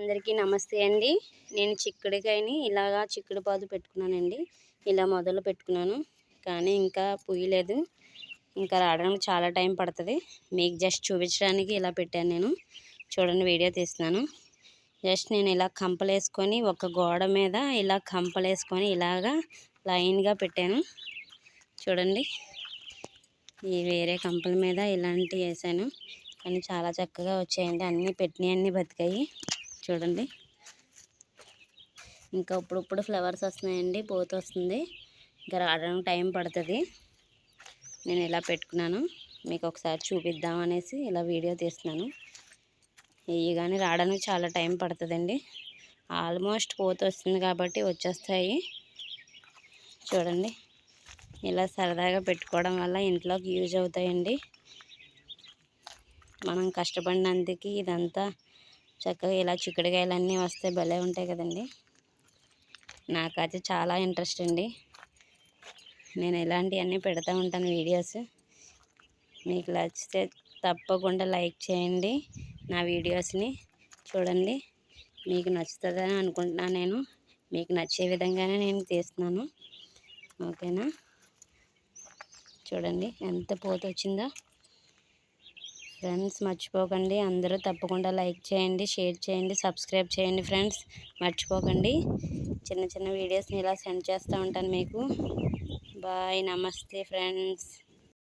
అందరికీ నమస్తే అండి. నేను చిక్కుడుకాయని ఇలాగా చిక్కుడు పాదు పెట్టుకున్నానండి. ఇలా మొదలు పెట్టుకున్నాను. కానీ ఇంకా పూయలేదు ఇంకా రావడానికి చాలా టైం పడుతుంది. మీకు జస్ట్ చూపించడానికి ఇలా పెట్టాను నేను. చూడండి వీడియో తీస్తున్నాను. జస్ట్ నేను ఇలా కంపలేసుకొని ఒక గోడ మీద ఇలా కంపలేసుకొని ఇలాగా లైన్గా పెట్టాను. చూడండి ఈ వేరే కంపల మీద ఇలాంటివి వేసాను. కానీ చాలా చక్కగా వచ్చాయండి. అన్నీ పెట్టినవి అన్నీ బతికాయి. చూడండి. ఇంకా ఇప్పుడిప్పుడు ఫ్లవర్స్ వస్తున్నాయండి పోత వస్తుంది. ఇంకా రావడానికి టైం పడుతుంది. నేను ఇలా పెట్టుకున్నాను. మీకు ఒకసారి చూపిద్దాం అనేసి ఇలా వీడియో తీస్తున్నాను. ఇవి కానీ రావడానికి చాలా టైం పడుతుందండి. ఆల్మోస్ట్ పోత వస్తుంది కాబట్టి వచ్చేస్తాయి. చూడండి. ఇలా సరదాగా పెట్టుకోవడం వల్ల ఇంట్లోకి యూజ్ అవుతాయండి. మనం కష్టపడినందుకు ఇదంతా చక్కగా ఇలా చిక్కుడుకాయలు అన్నీ వస్తే భలే ఉంటాయి కదండి. నాకైతే చాలా ఇంట్రెస్ట్ అండి. నేను ఇలాంటివన్నీ పెడతా ఉంటాను వీడియోస్. మీకు నచ్చితే తప్పకుండా లైక్ చేయండి. నా వీడియోస్ని చూడండి. మీకు నచ్చుతుందని అనుకుంటున్నాను నేను. మీకు నచ్చే విధంగానే నేను తీస్తున్నాను. ఓకేనా? చూడండి ఎంత పోత వచ్చిందో ఫ్రెండ్స్ మర్చిపోకండి. అందరూ తప్పకుండా లైక్ చేయండి షేర్ చేయండి సబ్స్క్రైబ్ చేయండి ఫ్రెండ్స్. మర్చిపోకండి. చిన్న చిన్న వీడియోస్ని ఇలా సెండ్ చేస్తూ ఉంటాను మీకు. బాయ్. నమస్తే ఫ్రెండ్స్.